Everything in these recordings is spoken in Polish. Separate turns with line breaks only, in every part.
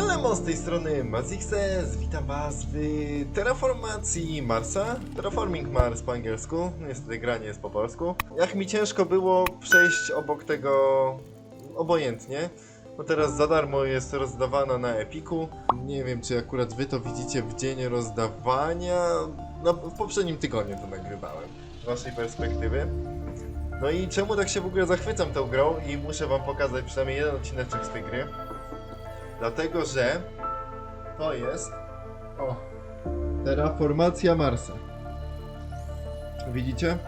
Lemon z tej strony MazXS, witam was w Terraformacji Marsa, Terraforming Mars po angielsku, niestety granie jest po polsku. Jak mi ciężko było przejść obok tego obojętnie, bo teraz za darmo jest rozdawana na Epiku. Nie wiem czy akurat wy to widzicie w dzień rozdawania, no w poprzednim tygodniu to nagrywałem, z waszej perspektywy. No i czemu tak się w ogóle zachwycam tą grą i muszę wam pokazać przynajmniej jeden odcineczek z tej gry. Dlatego, że to jest o, terraformacja Marsa. Widzicie?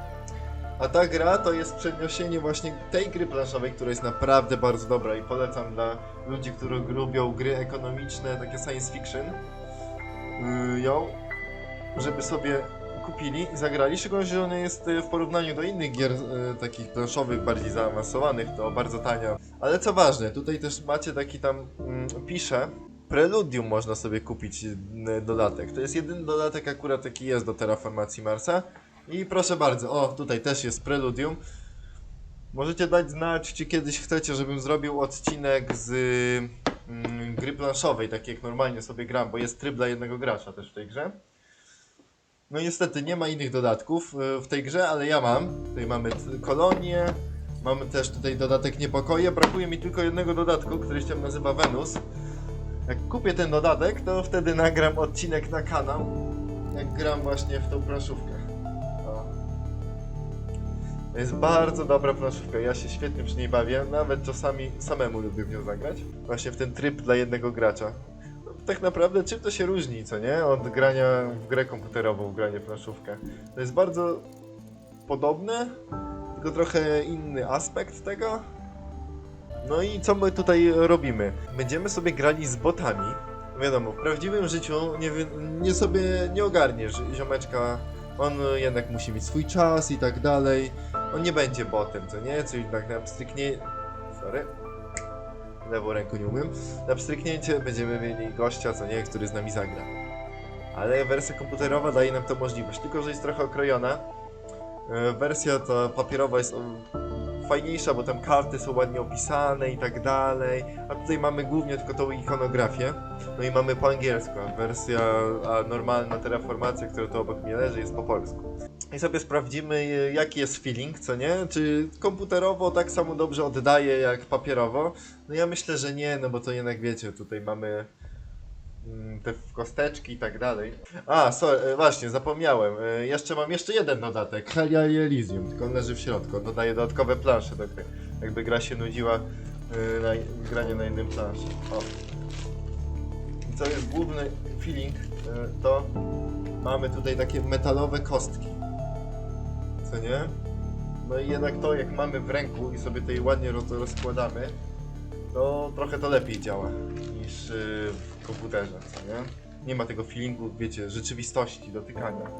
A ta gra to jest przeniesienie właśnie tej gry planszowej, która jest naprawdę bardzo dobra i polecam dla ludzi, którzy lubią gry ekonomiczne, takie science fiction, yy, ją, żeby sobie kupili i zagrali, szczególnie, że ona jest y, w porównaniu do innych gier y, takich planszowych, bardziej zaawansowanych, to bardzo tania. Ale co ważne, tutaj też macie taki tam, mm, pisze, Preludium można sobie kupić y, dodatek. To jest jedyny dodatek akurat jaki jest do Terraformacji Marsa. I proszę bardzo, o tutaj też jest Preludium. Możecie dać znać, czy kiedyś chcecie, żebym zrobił odcinek z mm, gry planszowej, tak jak normalnie sobie gram, bo jest tryb dla jednego gracza też w tej grze. No niestety nie ma innych dodatków y, w tej grze, ale ja mam. Tutaj mamy kolonię, mamy też tutaj dodatek niepokoje. Brakuje mi tylko jednego dodatku, który się nazywa Venus. Jak kupię ten dodatek, to wtedy nagram odcinek na kanał, jak gram właśnie w tą planszówkę. O. To jest bardzo dobra planszówka, ja się świetnie przy niej bawię, nawet czasami samemu lubię w nią zagrać. Właśnie w ten tryb dla jednego gracza. Tak naprawdę czym to się różni, co nie? Od grania w grę komputerową, w granie w planszówkę. To jest bardzo podobne, tylko trochę inny aspekt tego. No i co my tutaj robimy? Będziemy sobie grali z botami. Wiadomo, w prawdziwym życiu nie, nie sobie nie ogarniesz ziomeczka. On jednak musi mieć swój czas i tak dalej. On nie będzie botem, co nie? Czyli tak na pstryknie... Sorry. Lewą ręką nie umiem. Na pstryknięcie będziemy mieli gościa, co nie? Który z nami zagra. Ale wersja komputerowa daje nam to możliwość, tylko że jest trochę okrojona. E, Wersja ta papierowa jest fajniejsza, bo tam karty są ładnie opisane i tak dalej. A tutaj mamy głównie tylko tą ikonografię. No i mamy po angielsku, a wersja a normalna terraformacja, która tu obok mnie leży, jest po polsku. I sobie sprawdzimy, jaki jest feeling, co nie? Czy komputerowo tak samo dobrze oddaje jak papierowo? No ja myślę, że nie, no bo to jednak wiecie, tutaj mamy te kosteczki i tak dalej. A, sorry, e, właśnie, zapomniałem. E, Jeszcze mam jeszcze jeden dodatek. Helia i Elysium, tylko on leży w środku. On dodaje dodatkowe plansze do gry. Jakby gra się nudziła e, na granie na jednym planszy. O. I co jest główny feeling, to mamy tutaj takie metalowe kostki. Co nie? No i jednak to, jak mamy w ręku i sobie tutaj ładnie roz, rozkładamy, to trochę to lepiej działa niż w komputerze, co nie? Nie ma tego feelingu, wiecie, rzeczywistości, dotykania.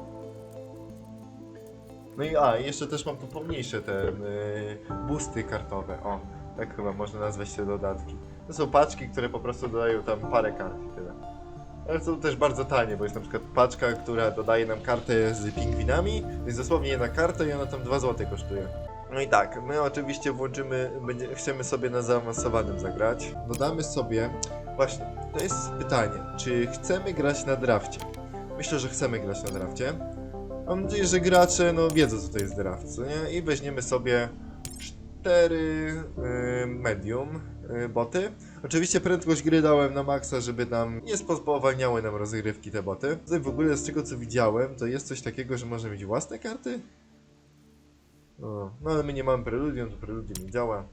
No i a, jeszcze też mam tu pomniejsze te yy, busty kartowe, o, tak chyba można nazwać te dodatki. To są paczki, które po prostu dodają tam parę kart i tyle. Ale są też bardzo tanie, bo jest na przykład paczka, która dodaje nam kartę z pingwinami, jest dosłownie jedna karta i ona tam 2 zł kosztuje. No i tak, my oczywiście włączymy, będzie, chcemy sobie na zaawansowanym zagrać. Dodamy sobie, właśnie, to jest pytanie, czy chcemy grać na drafcie? Myślę, że chcemy grać na drafcie. Mam nadzieję, że gracze no, wiedzą, co to jest draft, co nie? I weźmiemy sobie cztery y, medium y, boty. Oczywiście prędkość gry dałem na maksa, żeby nam nie spowalniały nam rozgrywki te boty. Tutaj w ogóle z tego co widziałem, to jest coś takiego, że można mieć własne karty? No, no ale my nie mamy preludium, to preludium nie działa.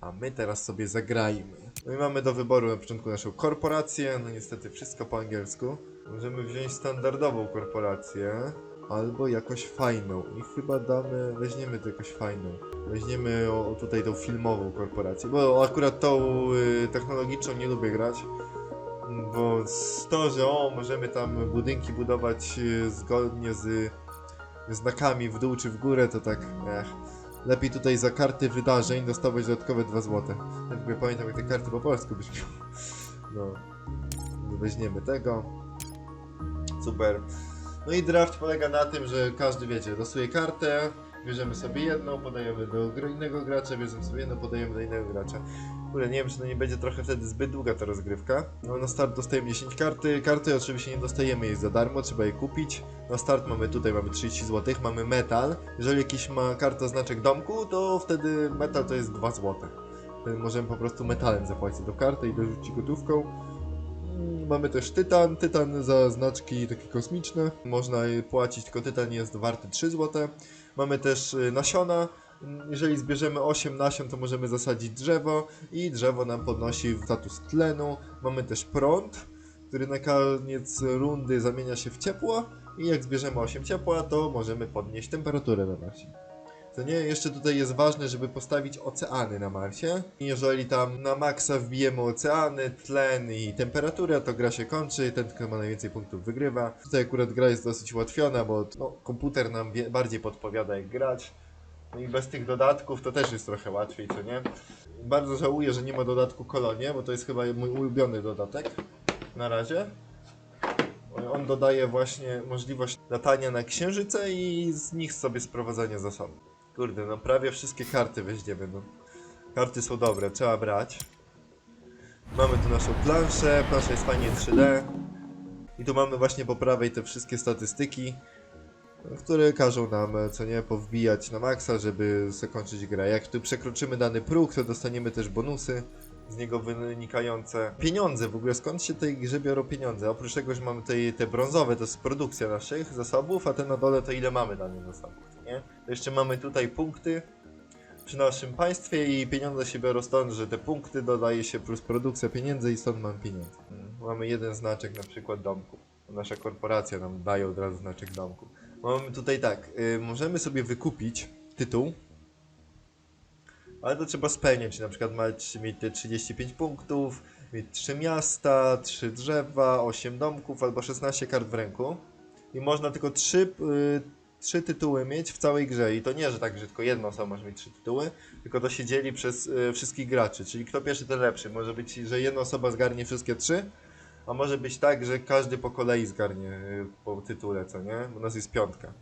A my teraz sobie zagrajmy. No i mamy do wyboru na początku naszą korporację, no niestety wszystko po angielsku. Możemy wziąć standardową korporację, albo jakoś fajną. I chyba damy, weźmiemy to jakoś fajną. Weźmiemy o, o tutaj tą filmową korporację, bo akurat tą y, technologiczną nie lubię grać. Bo z to, że o, możemy tam budynki budować y, zgodnie z znakami w dół czy w górę, to tak, ech. Lepiej tutaj za karty wydarzeń dostawać dodatkowe 2 złote. Ja w ogóle pamiętam jak te karty po polsku brzmią. No. Weźmiemy tego. Super. No i draft polega na tym, że każdy, wiecie, losuje kartę, bierzemy sobie jedną, podajemy do innego gracza, bierzemy sobie jedną, podajemy do innego gracza. Kurde, nie wiem, czy to nie będzie trochę wtedy zbyt długa ta rozgrywka. No na start dostajemy 10 karty. Karty oczywiście nie dostajemy jej za darmo, trzeba je kupić. Na start mamy tutaj, mamy 30 zł, mamy metal. Jeżeli jakiś ma karta znaczek domku, to wtedy metal to jest 2 zł. Wtedy możemy po prostu metalem zapłacić do karty i dorzucić gotówką. Mm, Mamy też tytan, tytan za znaczki takie kosmiczne. Można je płacić, tylko tytan jest warty 3 zł. Mamy też y, nasiona. Jeżeli zbierzemy 8 nasion, to możemy zasadzić drzewo i drzewo nam podnosi status tlenu. Mamy też prąd, który na koniec rundy zamienia się w ciepło i jak zbierzemy 8 ciepła, to możemy podnieść temperaturę na Marsie. To nie, jeszcze tutaj jest ważne, żeby postawić oceany na Marsie. Jeżeli tam na maksa wbijemy oceany, tlen i temperaturę, to gra się kończy, ten kto ma najwięcej punktów wygrywa. Tutaj akurat gra jest dosyć ułatwiona, bo no, komputer nam bardziej podpowiada jak grać. No i bez tych dodatków to też jest trochę łatwiej, co nie? Bardzo żałuję, że nie ma dodatku kolonie, bo to jest chyba mój ulubiony dodatek na razie. On dodaje właśnie możliwość latania na księżyce i z nich sobie sprowadzania zasobów. Kurde, no prawie wszystkie karty weźmiemy, no. Karty są dobre, trzeba brać. Mamy tu naszą planszę, plansza jest fajnie 3D. I tu mamy właśnie po prawej te wszystkie statystyki, które każą nam, e, co nie, powbijać na maksa, żeby zakończyć grę. Jak tu przekroczymy dany próg, to dostaniemy też bonusy z niego wynikające. Pieniądze, w ogóle skąd się tej grze biorą pieniądze? Oprócz tego, że mamy tutaj te brązowe, to jest produkcja naszych zasobów, a te na dole to ile mamy danych zasobów, nie? To jeszcze mamy tutaj punkty przy naszym państwie i pieniądze się biorą stąd, że te punkty dodaje się plus produkcja pieniędzy i stąd mamy pieniądze. Mamy jeden znaczek na przykład domku. Nasza korporacja nam daje od razu znaczek domku. Mamy tutaj tak, y, możemy sobie wykupić tytuł, ale to trzeba spełniać, na przykład mać, mieć te 35 punktów, mieć 3 miasta, 3 drzewa, 8 domków albo 16 kart w ręku. I można tylko 3, y, 3 tytuły mieć w całej grze. I to nie, że tak, że tylko jedna osoba może mieć 3 tytuły, tylko to się dzieli przez y, wszystkich graczy. Czyli kto pierwszy, ten lepszy. Może być, że jedna osoba zgarnie wszystkie 3, a może być tak, że każdy po kolei zgarnie y, po tytule, co nie? Bo nas jest piątka.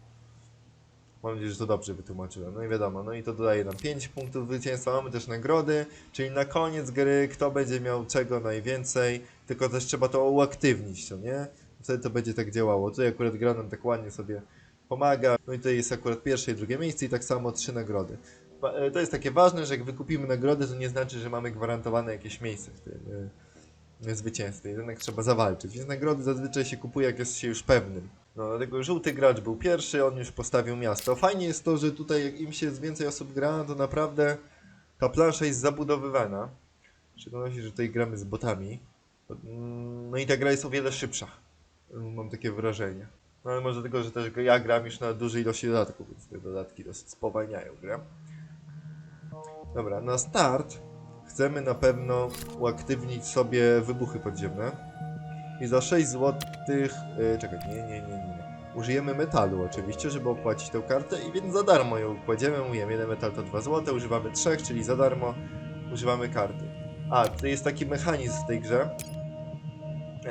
Mam nadzieję, że to dobrze wytłumaczyłem. No i wiadomo, no i to dodaje nam 5 punktów zwycięstwa. Mamy też nagrody, czyli na koniec gry kto będzie miał czego najwięcej, tylko też trzeba to uaktywnić, co nie? Wtedy to będzie tak działało. Tutaj akurat gra nam tak ładnie sobie pomaga. No i tutaj jest akurat pierwsze i drugie miejsce i tak samo trzy nagrody. E, To jest takie ważne, że jak wykupimy nagrody, to nie znaczy, że mamy gwarantowane jakieś miejsce w tym zwycięstwie. Jednak trzeba zawalczyć. Więc nagrody zazwyczaj się kupuje, jak jest się już pewnym. No, dlatego żółty gracz był pierwszy, on już postawił miasto. Fajnie jest to, że tutaj jak im się więcej osób gra, to naprawdę ta plansza jest zabudowywana. W szczególności, że tutaj gramy z botami. No i ta gra jest o wiele szybsza. Mam takie wrażenie. No ale może dlatego, że też ja gram już na dużej ilości dodatków, więc te dodatki dosyć spowalniają grę. Dobra, na start chcemy na pewno uaktywnić sobie wybuchy podziemne. I za 6 zł. Yy, czekaj, nie, nie, nie, nie. Użyjemy metalu oczywiście, żeby opłacić tę kartę i więc za darmo ją kładziemy. Mówiłem, jeden metal to 2 zł, używamy 3, czyli za darmo używamy karty. A, to jest taki mechanizm w tej grze.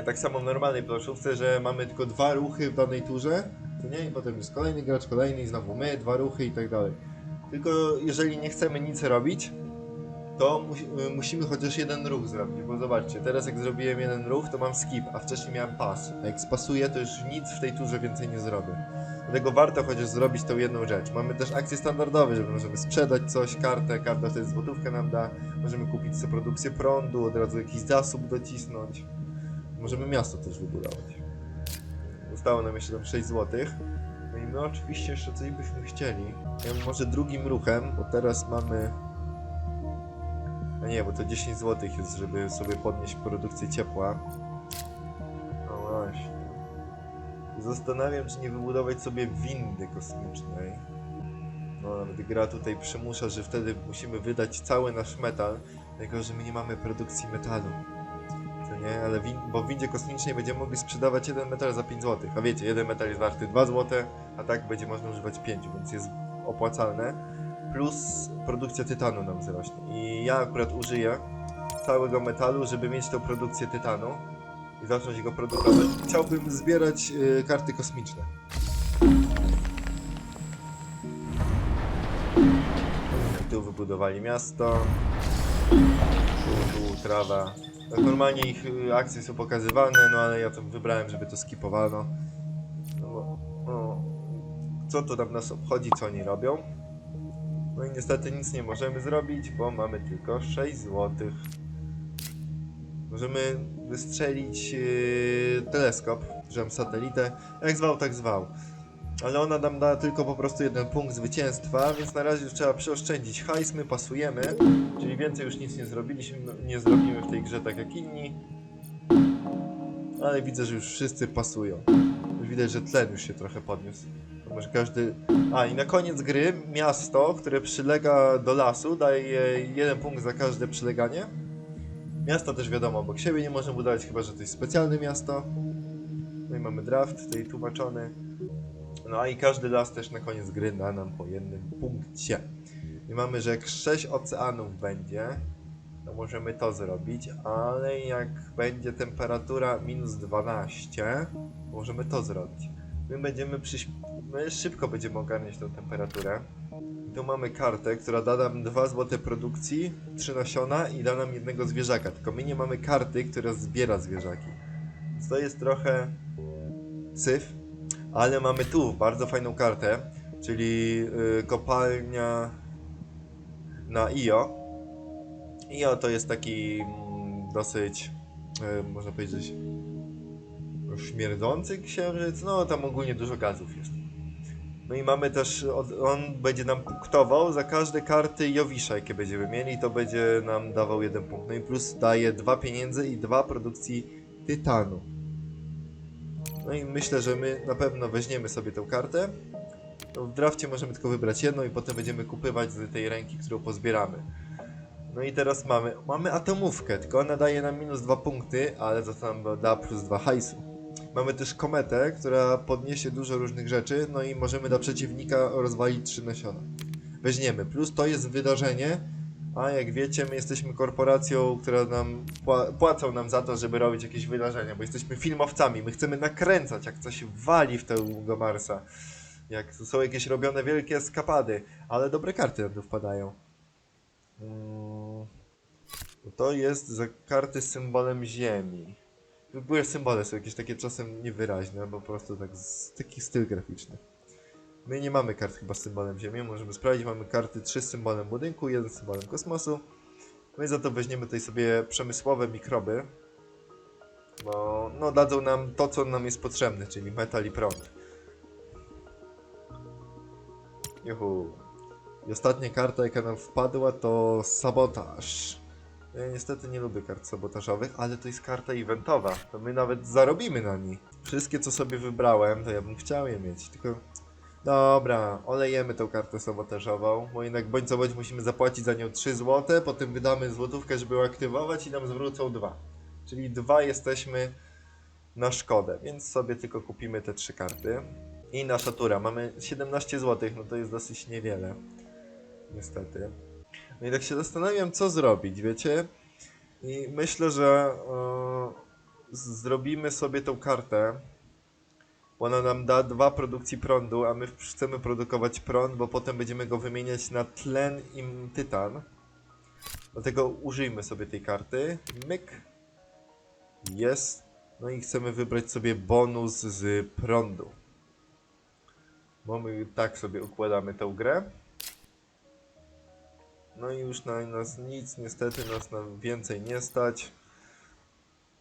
Tak samo w normalnej planszówce, że mamy tylko dwa ruchy w danej turze, to nie? I potem jest kolejny gracz, kolejny i znowu my, dwa ruchy i tak dalej. Tylko jeżeli nie chcemy nic robić, to musi, y, musimy chociaż jeden ruch zrobić, bo zobaczcie, teraz jak zrobiłem jeden ruch, to mam skip, a wcześniej miałem pas. A jak spasuję, to już nic w tej turze więcej nie zrobię. Dlatego warto chociaż zrobić tą jedną rzecz. Mamy też akcje standardowe, że możemy sprzedać coś, kartę, karta wtedy złotówkę nam da, możemy kupić sobie produkcję prądu, od razu jakiś zasób docisnąć. Możemy miasto też wybudować. Zostało nam jeszcze tam 6 zł. No i my oczywiście jeszcze coś byśmy chcieli. Ja może drugim ruchem, bo teraz mamy... A nie, bo to 10 zł jest, żeby sobie podnieść produkcję ciepła. No właśnie. Zastanawiam, czy nie wybudować sobie windy kosmicznej. No, nawet gra tutaj przymusza, że wtedy musimy wydać cały nasz metal, tylko że my nie mamy produkcji metalu. Co nie? Ale win bo w windzie kosmicznej będziemy mogli sprzedawać jeden metal za 5 zł. A wiecie, jeden metal jest warty 2 zł, a tak będzie można używać 5, więc jest opłacalne. Plus produkcja tytanu nam wzrośnie. I ja akurat użyję całego metalu, żeby mieć tą produkcję tytanu i zacząć go produkować. Chciałbym zbierać y, karty kosmiczne. Tu wybudowali miasto. trawa. Tak normalnie ich y, akcje są pokazywane, no ale ja to wybrałem, żeby to skipowano. No, bo, no, co to tam nas obchodzi, co oni robią? No i niestety nic nie możemy zrobić, bo mamy tylko 6 złotych. Możemy wystrzelić yy, teleskop, że mam satelitę, jak zwał, tak zwał. Ale ona nam da tylko po prostu jeden punkt zwycięstwa, więc na razie trzeba przeoszczędzić hajs, my pasujemy, czyli więcej już nic nie zrobiliśmy, no, nie zrobimy w tej grze tak jak inni. Ale widzę, że już wszyscy pasują. Widać, że tlen już się trochę podniósł. Może każdy... A i na koniec gry miasto, które przylega do lasu daje jeden punkt za każde przyleganie. Miasta też wiadomo, obok siebie nie możemy budować, chyba że to jest specjalne miasto. No i mamy draft tutaj tłumaczony. No a i każdy las też na koniec gry da nam po jednym punkcie. I mamy, że jak 6 oceanów będzie, to możemy to zrobić, ale jak będzie temperatura minus 12, możemy to zrobić. My będziemy przyś... My szybko będziemy ogarniać tą temperaturę. Tu mamy kartę, która da nam 2 złote produkcji, 3 nasiona i da nam jednego zwierzaka. Tylko my nie mamy karty, która zbiera zwierzaki. Więc to jest trochę syf, ale mamy tu bardzo fajną kartę, czyli y, kopalnia na IO. IO to jest taki mm, dosyć, y, można powiedzieć, śmierdzący księżyc. No, tam ogólnie dużo gazów jest. No i mamy też, on będzie nam punktował za każde karty Jowisza, jakie będziemy mieli, to będzie nam dawał jeden punkt. No i plus daje dwa pieniędzy i dwa produkcji tytanu. No i myślę, że my na pewno weźmiemy sobie tę kartę. No w drafcie możemy tylko wybrać jedną i potem będziemy kupywać z tej ręki, którą pozbieramy. No i teraz mamy, mamy atomówkę, tylko ona daje nam minus dwa punkty, ale za to nam da plus dwa hajsu. Mamy też kometę, która podniesie dużo różnych rzeczy, no i możemy dla przeciwnika rozwalić trzy nasiona. Weźmiemy, plus to jest wydarzenie, a jak wiecie, my jesteśmy korporacją, która nam pła- płacą nam za to, żeby robić jakieś wydarzenia, bo jesteśmy filmowcami, my chcemy nakręcać, jak coś wali w tego Marsa. Jak są jakieś robione wielkie eskapady, ale dobre karty nam wpadają. Mm, To jest za karty z symbolem Ziemi. Ogóle symbole są jakieś takie czasem niewyraźne, bo po prostu tak z, taki styl graficzny. My nie mamy kart chyba z symbolem Ziemi, możemy sprawdzić, mamy karty 3 z symbolem budynku, jeden z symbolem kosmosu. My za to weźmiemy tutaj sobie przemysłowe mikroby, bo no, dadzą nam to, co nam jest potrzebne, czyli metal i prąd. Juhu. I ostatnia karta, jaka nam wpadła, to sabotaż. Ja niestety nie lubię kart sabotażowych, ale to jest karta eventowa. To my nawet zarobimy na niej. Wszystkie, co sobie wybrałem, to ja bym chciał je mieć, tylko... Dobra, olejemy tą kartę sabotażową, bo jednak bądź co bądź musimy zapłacić za nią 3 zł, potem wydamy złotówkę, żeby ją aktywować i nam zwrócą 2. Czyli 2 jesteśmy na szkodę, więc sobie tylko kupimy te trzy karty. I nasza tura. Mamy 17 zł, no to jest dosyć niewiele. Niestety. No i tak się zastanawiam, co zrobić, wiecie? I myślę, że e, zrobimy sobie tą kartę, ona nam da dwa produkcji prądu, a my chcemy produkować prąd, bo potem będziemy go wymieniać na tlen i tytan. Dlatego użyjmy sobie tej karty. Myk. Jest. No i chcemy wybrać sobie bonus z prądu. Bo my tak sobie układamy tę grę. No i już na nas nic, niestety nas na więcej nie stać.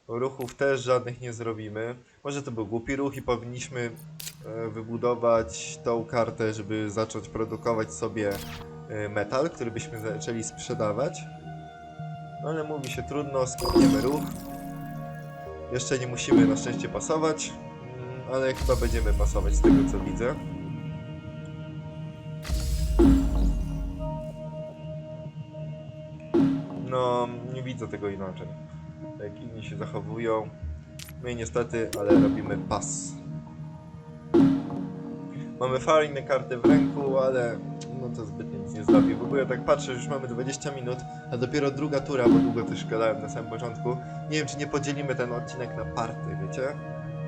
Ruchów też żadnych nie zrobimy. Może to był głupi ruch i powinniśmy e, wybudować tą kartę, żeby zacząć produkować sobie e, metal, który byśmy zaczęli sprzedawać. No ale mówi się trudno, skopniemy ruch. Jeszcze nie musimy na szczęście pasować, mm, ale chyba będziemy pasować z tego co widzę. Widzę tego inaczej. Jak inni się zachowują. My niestety, ale robimy pas. Mamy fajne karty w ręku, ale no to zbytnio nic nie zrobi. W ogóle tak patrzę, już mamy 20 minut, a dopiero druga tura, bo długo też gadałem na samym początku. Nie wiem, czy nie podzielimy ten odcinek na party, wiecie?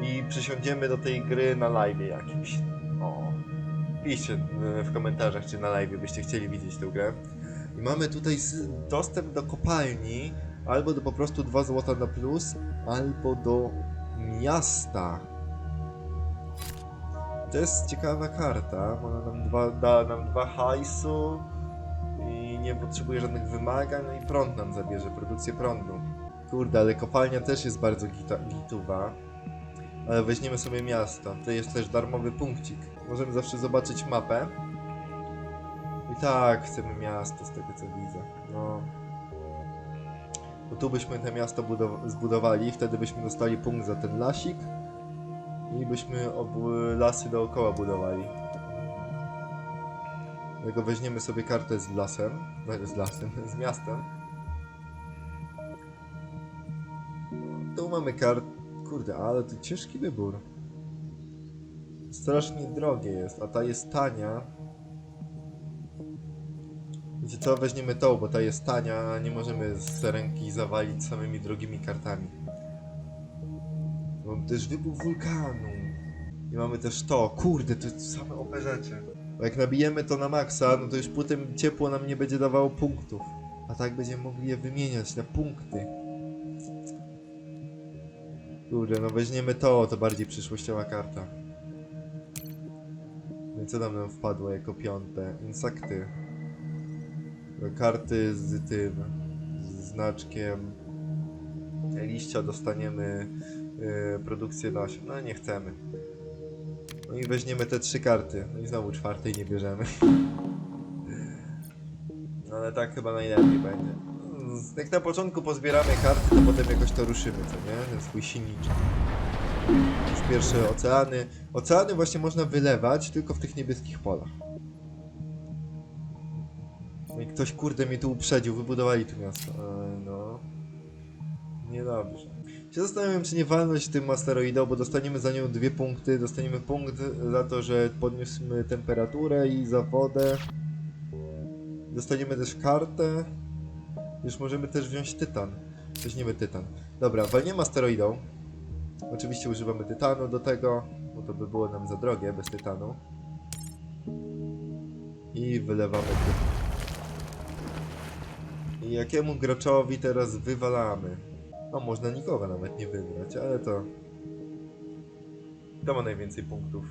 I przysiądziemy do tej gry na live jakimś. O. Piszcie e, w komentarzach, czy na live byście chcieli widzieć tę grę. I mamy tutaj dostęp do kopalni, albo do po prostu 2 złota na plus, albo do miasta. To jest ciekawa karta, ona nam dwa, da nam dwa hajsu i nie potrzebuje żadnych wymagań, no i prąd nam zabierze, produkcję prądu. Kurde, ale kopalnia też jest bardzo gita, gituwa. Ale weźmiemy sobie miasto. To jest też darmowy punkcik. Możemy zawsze zobaczyć mapę. I tak, chcemy miasto z tego co widzę. No. Bo tu byśmy to miasto budow- zbudowali, wtedy byśmy dostali punkt za ten lasik. I byśmy lasy dookoła budowali. Dlatego weźmiemy sobie kartę z lasem. No, z lasem, z miastem. Tu mamy kart... Kurde, ale to ciężki wybór. Strasznie drogie jest, a ta jest tania. Wiecie co, weźmiemy tą, bo ta jest tania, nie możemy z ręki zawalić samymi drogimi kartami. Mamy też wybuch wulkanu. I mamy też to. Kurde, to jest same OP rzeczy. Bo jak nabijemy to na maksa, no to już potem ciepło nam nie będzie dawało punktów. A tak będziemy mogli je wymieniać na punkty. Kurde, no weźmiemy to, to bardziej przyszłościowa karta. No i co tam nam wpadło jako piąte? Insekty. Karty z tym, z znaczkiem liścia dostaniemy yy, produkcję nasion. No nie chcemy. No i weźmiemy te trzy karty. No i znowu czwartej nie bierzemy. No ale tak chyba najlepiej będzie. Jak na początku pozbieramy karty, to potem jakoś to ruszymy, co nie? Ten swój silniczek. Już pierwsze oceany. Oceany właśnie można wylewać tylko w tych niebieskich polach. No i ktoś kurde mnie tu uprzedził, wybudowali tu miasto. E, no. Niedobrze. Się zastanawiam, czy nie walnąć tym asteroidą, bo dostaniemy za nią dwie punkty. Dostaniemy punkt za to, że podniosmy temperaturę i za wodę. Dostaniemy też kartę. Już możemy też wziąć tytan. Weźmiemy tytan. Dobra, walniemy asteroidą. Oczywiście używamy tytanu do tego, bo to by było nam za drogie bez tytanu. I wylewamy tytan. I jakiemu graczowi teraz wywalamy? No, można nikogo nawet nie wybrać, ale to... Kto ma najwięcej punktów?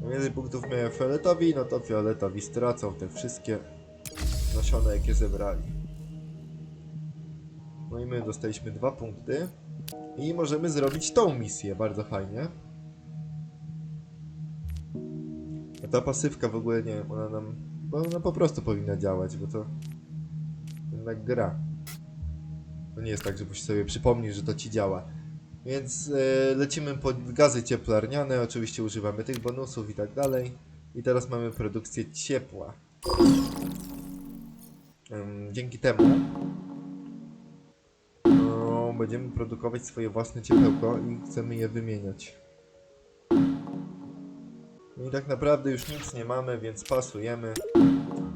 Najwięcej punktów miał fioletowi, no to fioletowi stracą te wszystkie nasiona, jakie zebrali. No i my dostaliśmy dwa punkty. I możemy zrobić tą misję, bardzo fajnie. A ta pasywka w ogóle nie, ona nam... Bo ona po prostu powinna działać, bo to... Jednak gra. To nie jest tak, że musisz sobie przypomnieć, że to ci działa. Więc e, lecimy pod gazy cieplarniane, oczywiście używamy tych bonusów i tak dalej. I teraz mamy produkcję ciepła. Dzięki temu no, będziemy produkować swoje własne ciepełko i chcemy je wymieniać. No i tak naprawdę już nic nie mamy, więc pasujemy.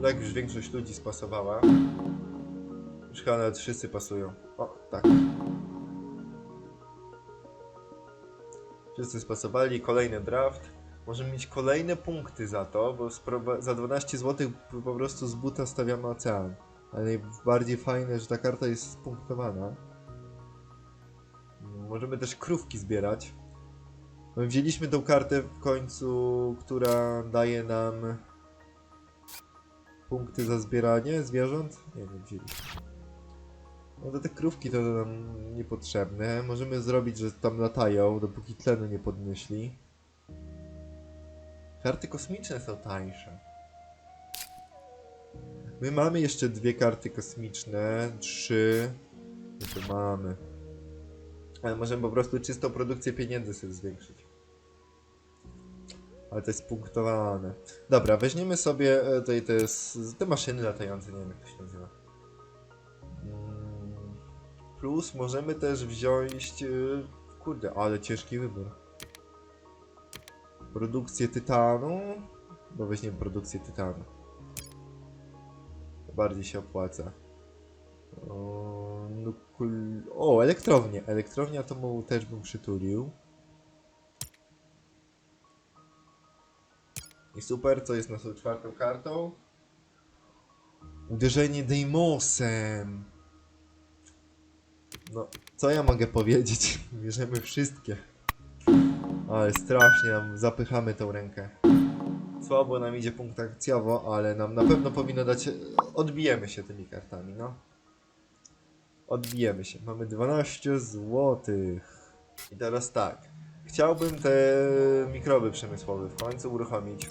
Tak już większość ludzi spasowała. Nawet wszyscy pasują. O, tak. Wszyscy spasowali, kolejny draft. Możemy mieć kolejne punkty za to, bo za 12 zł po prostu z buta stawiamy ocean. Ale najbardziej fajne, że ta karta jest spunktowana. Możemy też krówki zbierać. My wzięliśmy tą kartę w końcu, która daje nam punkty za zbieranie zwierząt. Nie wiem, wzięliśmy. No to te krówki to nam niepotrzebne. Możemy zrobić, że tam latają, dopóki tlenu nie podnieśli. Karty kosmiczne są tańsze. My mamy jeszcze dwie karty kosmiczne, trzy. No to mamy. Ale możemy po prostu czystą produkcję pieniędzy sobie zwiększyć. Ale to jest punktowane. Dobra, weźmiemy sobie e, tutaj te, te maszyny latające, nie wiem jak to się nazywa. Plus możemy też wziąć... e, Kurde, ale ciężki wybór. Produkcję tytanu. Bo weźmiemy produkcję tytanu. Bardziej się opłaca. O, nukul... o elektrownię. Elektrownię atomową też bym przytulił. I super, co jest naszą czwartą kartą? Uderzenie Deimosem. No, co ja mogę powiedzieć? Bierzemy wszystkie. Ale strasznie nam zapychamy tą rękę. Słabo nam idzie punkt akcjowo, ale nam na pewno powinno dać... Odbijemy się tymi kartami, no. Odbijemy się. Mamy 12 złotych. I teraz tak. Chciałbym te mikroby przemysłowe w końcu uruchomić.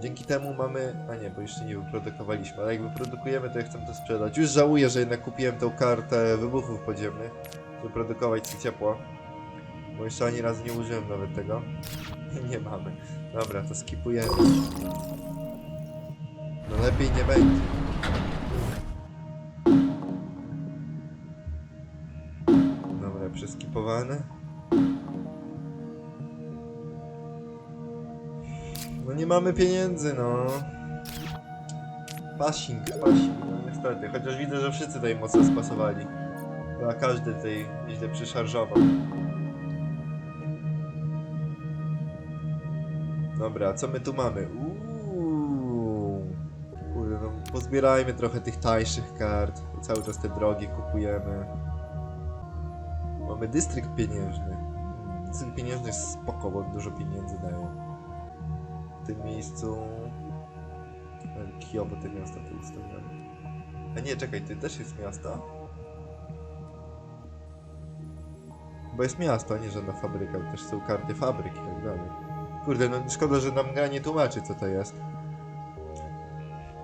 Dzięki temu mamy... A nie, bo jeszcze nie wyprodukowaliśmy, ale jak wyprodukujemy, to ja chcę to sprzedać. Już żałuję, że jednak kupiłem tą kartę wybuchów podziemnych, żeby produkować ci ciepło. Bo jeszcze ani razu nie użyłem nawet tego. Nie mamy. Dobra, to skipujemy. No lepiej nie będzie. Dobra, przeskipowane. Nie mamy pieniędzy, no. Passing, passing, no niestety. Chociaż widzę, że wszyscy tutaj mocno spasowali. A każdy tutaj źle przyszarżował. Dobra, co my tu mamy? Uuu. Kurde, no pozbierajmy trochę tych tańszych kart. Cały czas te drogie kupujemy. Mamy dystrykt pieniężny. Dystrykt pieniężny jest spoko, bo dużo pieniędzy daje. W tym miejscu... Kiobo te miasta tu ustawiamy. A nie, czekaj, ty też jest miasto? Bo jest miasto, a nie żadna fabryka, też są karty fabryk i tak dalej. Kurde, no szkoda, że nam gra nie tłumaczy, co to jest.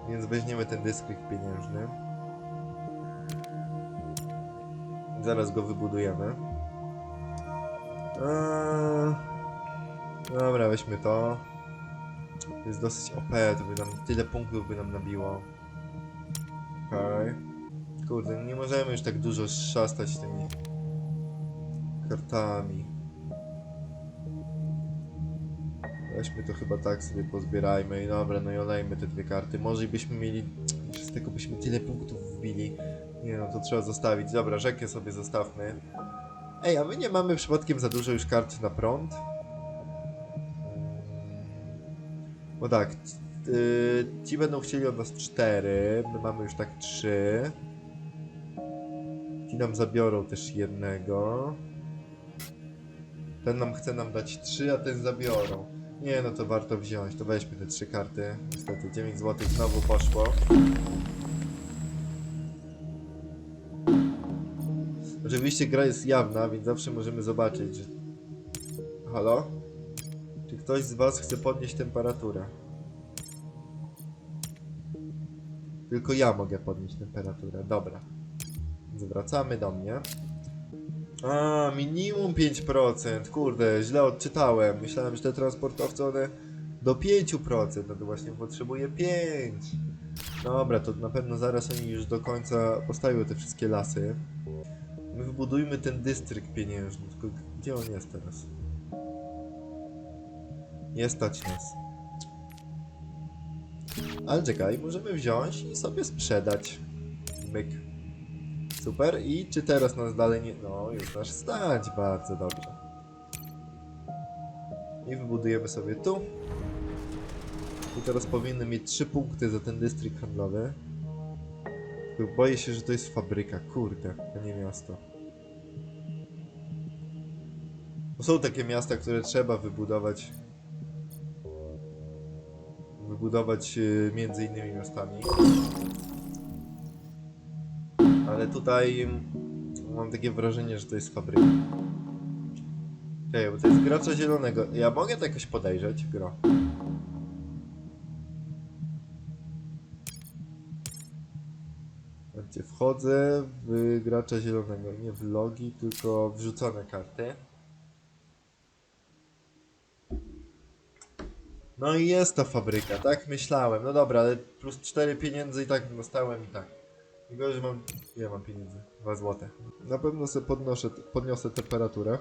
Więc weźmiemy ten dystrykt pieniężny. Zaraz go wybudujemy. Eee... Dobra, weźmy to. To jest dosyć OP, to by nam tyle punktów by nam nabiło. Okej. Kurde, no nie możemy już tak dużo szastać tymi kartami. Weźmy to chyba tak sobie pozbierajmy i dobra, no i olejmy te dwie karty. Może i byśmy mieli, z tego byśmy tyle punktów wbili. Nie no, to trzeba zostawić. Dobra, rzekę sobie zostawmy. Ej, a my nie mamy przypadkiem za dużo już kart na prąd? Bo tak, c- y, ci będą chcieli od nas 4, my mamy już tak 3. Ci nam zabiorą też jednego. Ten nam chce nam dać 3, a ten zabiorą. Nie, no to warto wziąć, to weźmy te trzy karty. Niestety 9 zł znowu poszło. Oczywiście gra jest jawna, więc zawsze możemy zobaczyć, że... Halo? Ktoś z was chce podnieść temperaturę? Tylko ja mogę podnieść temperaturę, dobra. Zwracamy do mnie. A, minimum 5%. Kurde, źle odczytałem. Myślałem, że te transportowce one do 5%. No to właśnie potrzebuję 5. Dobra, to na pewno zaraz oni już do końca postawią te wszystkie lasy. My wybudujmy ten dystrykt pieniężny. Tylko gdzie on jest teraz? Nie stać nas. Ale czekaj, możemy wziąć i sobie sprzedać. Myk. Super. I czy teraz nas dalej nie... No, już nas stać. Bardzo dobrze. I wybudujemy sobie tu. I teraz powinny mieć 3 punkty za ten dystrykt handlowy. Boję się, że to jest fabryka. Kurde, a nie miasto. Bo są takie miasta, które trzeba wybudować. Wybudować y, między innymi miastami. Ale tutaj mam takie wrażenie, że to jest fabryka. Czekaj, bo to jest gracza zielonego. Ja mogę to jakoś podejrzeć, gro. Wchodzę w gracza zielonego, nie w logi, tylko wrzucone karty. No i jest ta fabryka, tak myślałem. No dobra, ale plus 4 pieniędzy i tak dostałem i tak. Tylko, że mam... Ile mam pieniędzy? 2 złote. Na pewno sobie podnoszę, podniosę temperaturę.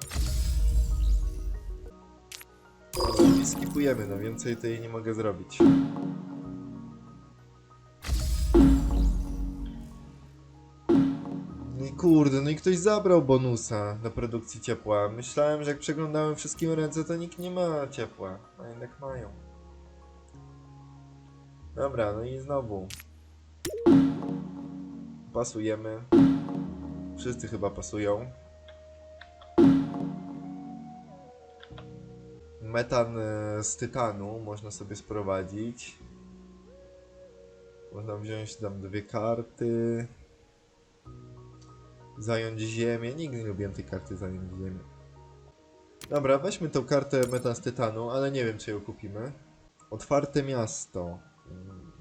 I skipujemy, no więcej tutaj nie mogę zrobić. No i kurde, no i ktoś zabrał bonusa do produkcji ciepła. Myślałem, że jak przeglądałem wszystkim ręce, to nikt nie ma ciepła. A jednak mają. Dobra, no i znowu. Pasujemy. Wszyscy chyba pasują. Metan e, z tytanu można sobie sprowadzić. Można wziąć tam dwie karty. Zająć ziemię. Nigdy nie lubiłem tej karty zająć ziemię. Dobra, weźmy tą kartę metan z tytanu, ale nie wiem czy ją kupimy. Otwarte miasto. Mm,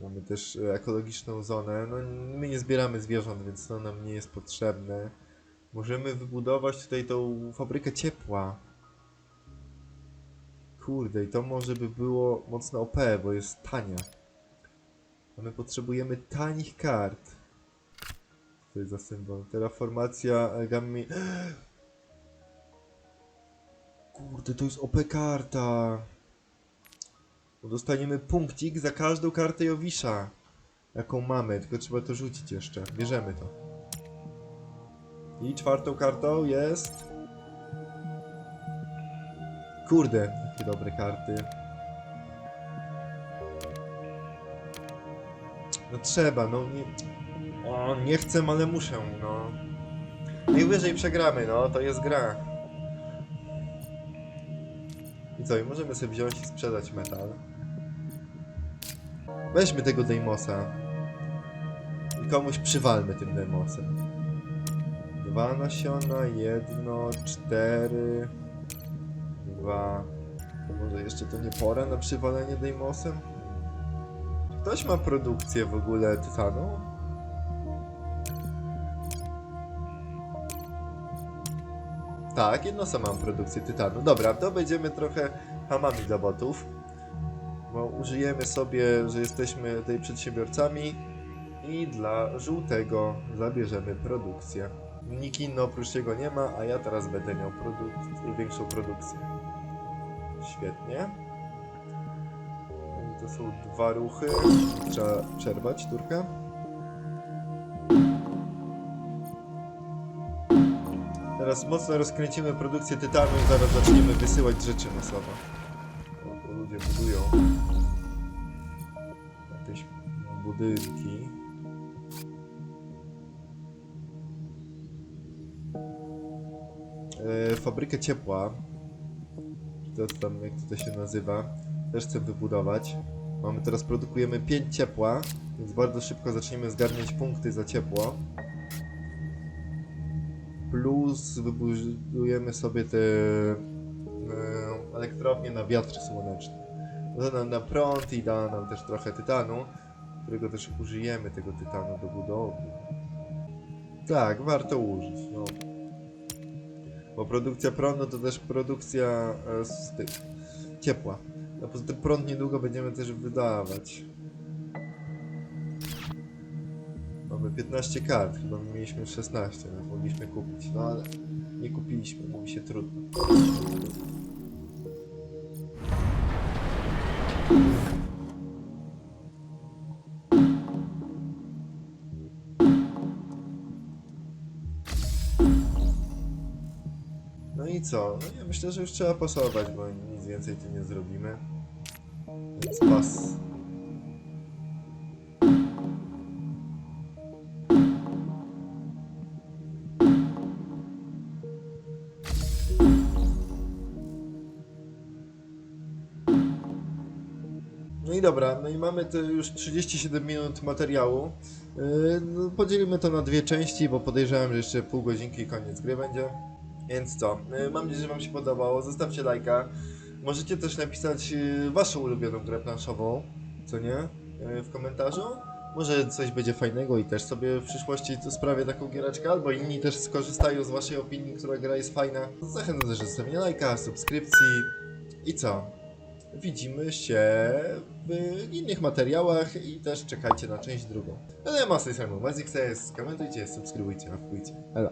Mamy też e, ekologiczną zonę. No, my nie zbieramy zwierząt, więc to nam nie jest potrzebne. Możemy wybudować tutaj tą fabrykę ciepła. Kurde, i to może by było mocno OP, bo jest tania. A my potrzebujemy tanich kart. Co jest za symbol? Terraformacja e, gammi... Kurde, to jest OP karta. Dostaniemy punkcik za każdą kartę Jowisza. Jaką mamy, tylko trzeba to rzucić jeszcze. Bierzemy to. I czwartą kartą jest... Kurde, jakie dobre karty. No trzeba, no nie... O, nie chcę, ale muszę, no. Najwyżej przegramy, no, to jest gra. I co, i możemy sobie wziąć i sprzedać metal. Weźmy tego Deimosa. I komuś przywalmy tym Deimosem. Dwa nasiona, jedno, cztery, dwa. Może jeszcze to nie pora na przywalenie Deimosem? Ktoś ma produkcję w ogóle tytanu? Tak, jednosa mam produkcję tytanu. Dobra, to będziemy trochę hamami dla botów. Bo użyjemy sobie, że jesteśmy tutaj przedsiębiorcami i dla żółtego zabierzemy produkcję. Nikt inny oprócz niego nie ma, a ja teraz będę miał produk- większą produkcję. Świetnie. To są dwa ruchy. Trzeba przerwać turkę. Teraz mocno rozkręcimy produkcję tytanu i zaraz zaczniemy wysyłać rzeczy masowo. Budynki. E, fabrykę ciepła. To tam, jak to się nazywa. Też chcę wybudować. Mamy teraz, produkujemy 5 ciepła, więc bardzo szybko zaczniemy zgarniać punkty za ciepło. Plus wybudujemy sobie te e, elektrownie na wiatr słoneczny. Da nam na prąd i da nam też trochę tytanu, którego też użyjemy tego tytanu do budowy. Tak, warto użyć. No. Bo produkcja prądu to też produkcja e, z tych ciepła. A poza tym prąd niedługo będziemy też wydawać. Mamy 15 kart, chyba my mieliśmy 16, więc mogliśmy kupić. No ale nie kupiliśmy, bo się trudno. Myślę, że już trzeba pasować, bo nic więcej tu nie zrobimy. Więc pas. No i dobra, no i mamy tu już 37 minut materiału. Yy, no, podzielimy to na dwie części, bo podejrzewam, że jeszcze pół godzinki koniec gry będzie. Więc co, yy, mam nadzieję, że wam się podobało. Zostawcie lajka. Możecie też napisać yy, waszą ulubioną grę planszową, co nie? Yy, w komentarzu. Może coś będzie fajnego i też sobie w przyszłości sprawię taką giereczkę, albo inni też skorzystają z waszej opinii, która gra jest fajna. Zachęcam też do zostawienia lajka, subskrypcji i co? Widzimy się w innych materiałach i też czekajcie na część drugą. Ale ja mam z tej strony komentujcie, subskrybujcie, łapkujcie. Elo.